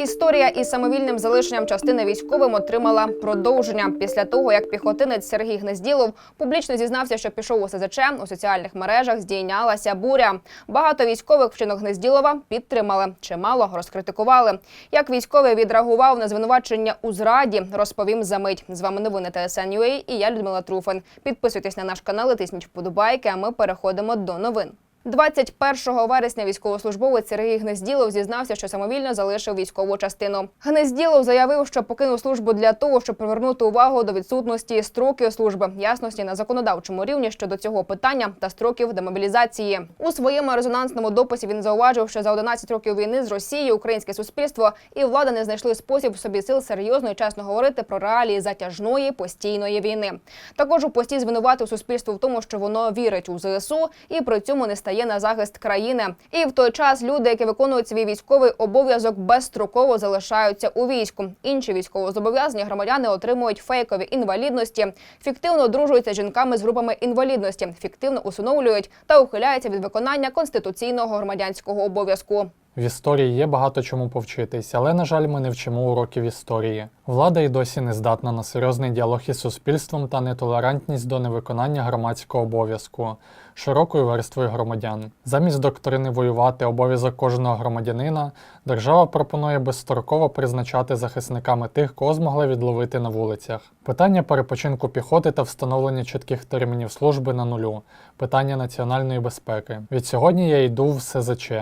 Історія із самовільним залишенням частини військовим отримала продовження після того, як піхотинець Сергій Гнезділов публічно зізнався, що пішов у СЗЧ, у соціальних мережах здійнялася буря. Багато військових вчинок Гнезділова підтримали, чимало розкритикували. Як військовий відреагував на звинувачення у зраді, розповім за мить. З вами новини ТСН.UA і я Людмила Труфин. Підписуйтесь на наш канал, і тисніть вподобайки. А ми переходимо до новин. 21 вересня військовослужбовець Сергій Гнезділов зізнався, що самовільно залишив військову частину. Гнезділов заявив, що покинув службу для того, щоб привернути увагу до відсутності строків служби, ясності на законодавчому рівні щодо цього питання та строків демобілізації. У своєму резонансному дописі він зауважив, що за 11 років війни з Росією українське суспільство і влада не знайшли спосіб собі сил серйозно і чесно говорити про реалії затяжної постійної війни. Також у пості звинуватив суспільство в тому, що воно вірить у ЗСУ і при цьому не стає на захист країни. І в той час люди, які виконують свій військовий обов'язок, безстроково залишаються у війську. Інші військовозобов'язані громадяни отримують фейкові інвалідності, фіктивно одружуються з жінками з групами інвалідності, фіктивно усиновлюють та ухиляються від виконання конституційного громадянського обов'язку. В історії є багато чому повчитись, але, на жаль, ми не вчимо уроків історії. Влада й досі не здатна на серйозний діалог із суспільством та нетолерантність до невиконання громадського обов'язку широкою верствою громадян. Замість доктрини воювати обов'язок кожного громадянина, держава пропонує безстроково призначати захисниками тих, кого змогли відловити на вулицях. Питання перепочинку піхоти та встановлення чітких термінів служби на нулю, питання національної безпеки. Від сьогодні я йду в СЗЧ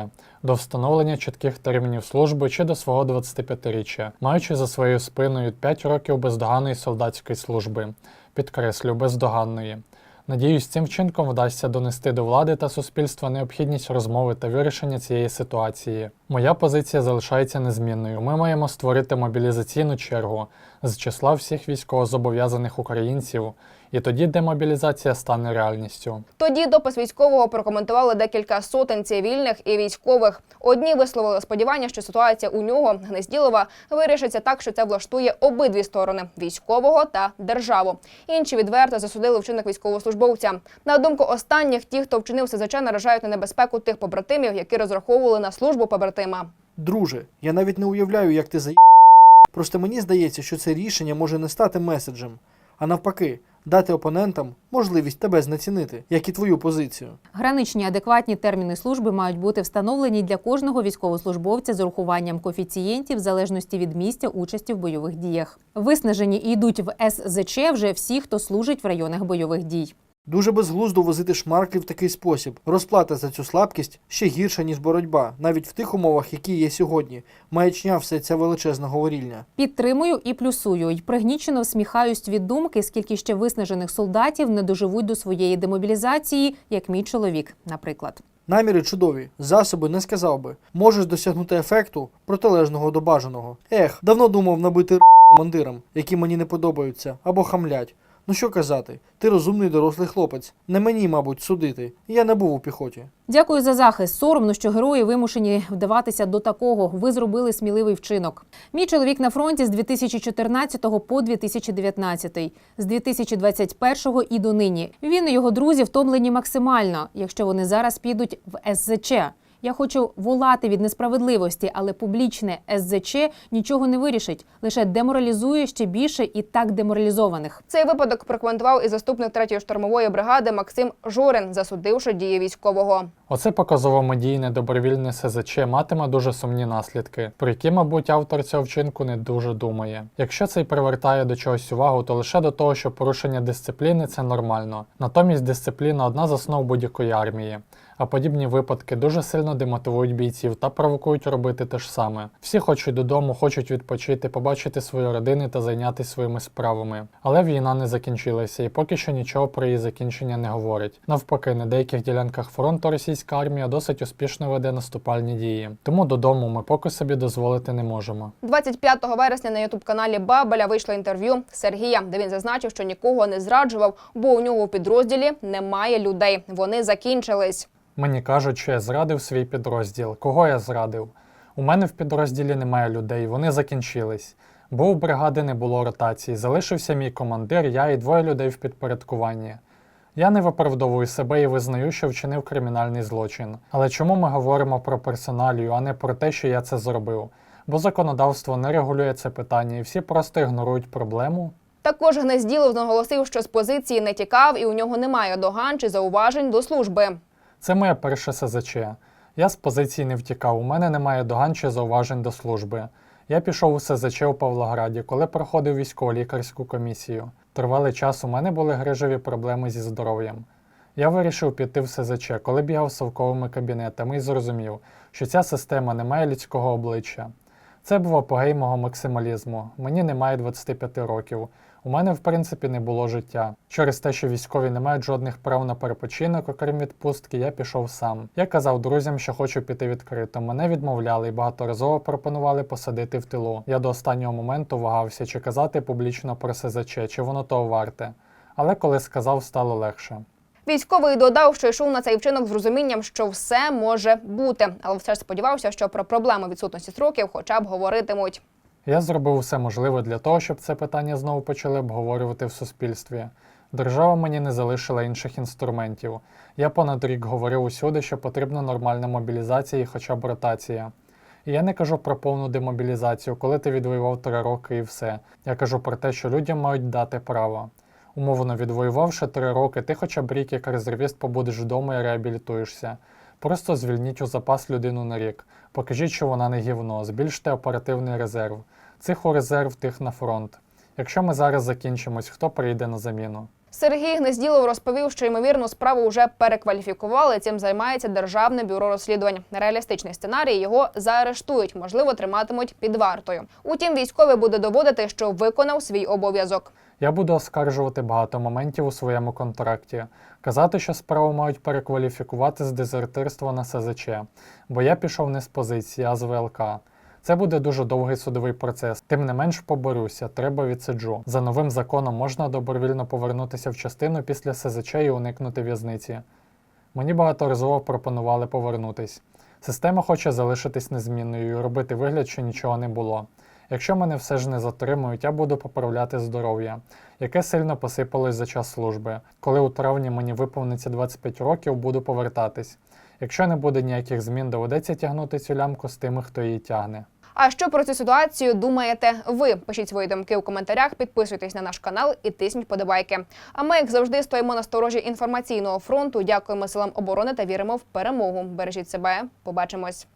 до встановлення чітких термінів служби чи до свого 25-річчя, маючи за своєю спиною 5 років бездоганної солдатської служби. Підкреслю, бездоганної. Надіюсь, цим вчинком вдасться донести до влади та суспільства необхідність розмови та вирішення цієї ситуації. Моя позиція залишається незмінною. Ми маємо створити мобілізаційну чергу з числа всіх військовозобов'язаних українців, і тоді демобілізація стане реальністю. Тоді допис військового прокоментували декілька сотень цивільних і військових. Одні висловили сподівання, що ситуація у нього Гнезділова вирішиться так, що це влаштує обидві сторони військового та державу. Інші відверто засудили вчинок військовослужбовця. На думку останніх, ті, хто вчинив СЗЧ, наражають на небезпеку тих побратимів, які розраховували на службу побратима. Друже, я навіть не уявляю, як ти за Просто мені здається, що це рішення може не стати меседжем, а навпаки, дати опонентам можливість тебе знецінити, як і твою позицію. Граничні адекватні терміни служби мають бути встановлені для кожного військовослужбовця з урахуванням коефіцієнтів в залежності від місця участі в бойових діях. Виснажені і йдуть в СЗЧ вже всі, хто служить в районах бойових дій. Дуже безглуздо возити шмарклі в такий спосіб. Розплата за цю слабкість ще гірша, ніж боротьба, навіть в тих умовах, які є сьогодні. Маячня все ця величезна говорільня. Підтримую і плюсую, й пригнічено всміхаюсь від думки, скільки ще виснажених солдатів не доживуть до своєї демобілізації, як мій чоловік, наприклад. Наміри чудові, засоби не сказав би. Можеш досягнути ефекту протилежного до бажаного. Ех, давно думав набити командирам, які мені не подобаються, або хамлять. Ну що казати, ти розумний дорослий хлопець. Не мені, мабуть, судити. Я не був у піхоті. Дякую за захист. Соромно, що герої вимушені вдаватися до такого. Ви зробили сміливий вчинок. Мій чоловік на фронті з 2014 по 2019, з 2021 і до нині. Він і його друзі втомлені максимально, якщо вони зараз підуть в СЗЧ. Я хочу волати від несправедливості, але публічне СЗЧ нічого не вирішить, лише деморалізує ще більше і так деморалізованих. Цей випадок прокоментував і заступник 3-ї штурмової бригади Максим Жорин, засудивши дії військового. Оце показово медійне добровільне СЗЧ матиме дуже сумні наслідки, про які, мабуть, автор цього вчинку не дуже думає. Якщо це й привертає до чогось увагу, то лише до того, що порушення дисципліни це нормально. Натомість дисципліна одна з основ будь-якої армії. А подібні випадки дуже сильно демотивують бійців та провокують робити те ж саме. Всі хочуть додому, хочуть відпочити, побачити свої родини та зайнятися своїми справами. Але війна не закінчилася, і поки що нічого про її закінчення не говорить. Навпаки, на деяких ділянках фронту російська армія досить успішно веде наступальні дії. Тому додому ми поки собі дозволити не можемо. 25 вересня на ютуб-каналі Бабеля вийшло інтерв'ю Сергія, де він зазначив, що нікого не зраджував, бо у нього у підрозділі немає людей. Вони закінчились. Мені кажуть, що я зрадив свій підрозділ. Кого я зрадив? У мене в підрозділі немає людей, вони закінчились. Бо у бригади не було ротації, залишився мій командир, я і двоє людей в підпорядкуванні. Я не виправдовую себе і визнаю, що вчинив кримінальний злочин. Але чому ми говоримо про персоналію, а не про те, що я це зробив? бо законодавство не регулює це питання, і всі просто ігнорують проблему. Також Гнезділов наголосив, що з позиції не тікав і у нього немає доган чи зауважень до служби. Це моє перше СЗЧ. Я з позиції не втікав, у мене немає доган чи зауважень до служби. Я пішов у СЗЧ у Павлограді, коли проходив військово-лікарську комісію. Тривалий час у мене були грижові проблеми зі здоров'ям. Я вирішив піти в СЗЧ, коли бігав совковими кабінетами і зрозумів, що ця система не має людського обличчя. Це був апогей мого максималізму. Мені немає 25 років. У мене, в принципі, не було життя. Через те, що військові не мають жодних прав на перепочинок, окрім відпустки, я пішов сам. Я казав друзям, що хочу піти відкрито. Мене відмовляли і багаторазово пропонували посадити в тилу. Я до останнього моменту вагався, чи казати публічно про СЗЧ, чи воно того варте. Але коли сказав, стало легше. Військовий додав, що йшов на цей вчинок з розумінням, що все може бути, але все ж сподівався, що про проблеми відсутності строків хоча б говоритимуть. Я зробив все можливе для того, щоб це питання знову почали обговорювати в суспільстві. Держава мені не залишила інших інструментів. Я понад рік говорив усюди, що потрібна нормальна мобілізація і хоча б ротація. І я не кажу про повну демобілізацію, коли ти відвоював три роки і все. Я кажу про те, що людям мають дати право. Умовно відвоювавши три роки, ти хоча б рік як резервіст побудеш вдома і реабілітуєшся. Просто звільніть у запас людину на рік. Покажіть, що вона не гівно, збільште оперативний резерв. Цих у резерв, тих на фронт. Якщо ми зараз закінчимось, хто прийде на заміну? Сергій Гнезділов розповів, що ймовірно справу вже перекваліфікували. Цим займається державне бюро розслідувань. Реалістичний сценарій його заарештують, можливо, триматимуть під вартою. Утім, військовий буде доводити, що виконав свій обов'язок. Я буду оскаржувати багато моментів у своєму контракті, казати, що справу мають перекваліфікувати з дезертирства на СЗЧ, бо я пішов не з позиції, а з ВЛК. Це буде дуже довгий судовий процес. Тим не менш поборюся, треба відсиджу. За новим законом можна добровільно повернутися в частину після СЗЧ і уникнути в'язниці. Мені багаторазово пропонували повернутись. Система хоче залишитись незмінною і робити вигляд, що нічого не було. Якщо мене все ж не затримують, я буду поправляти здоров'я, яке сильно посипалось за час служби. Коли у травні мені виповниться 25 років, буду повертатись. Якщо не буде ніяких змін, доведеться тягнути цю лямку з тими, хто її тягне. А що про цю ситуацію думаєте ви? Пишіть свої думки у коментарях, підписуйтесь на наш канал і тисніть подобайки. А ми, як завжди, стоїмо на сторожі інформаційного фронту. Дякуємо силам оборони та віримо в перемогу. Бережіть себе. Побачимось.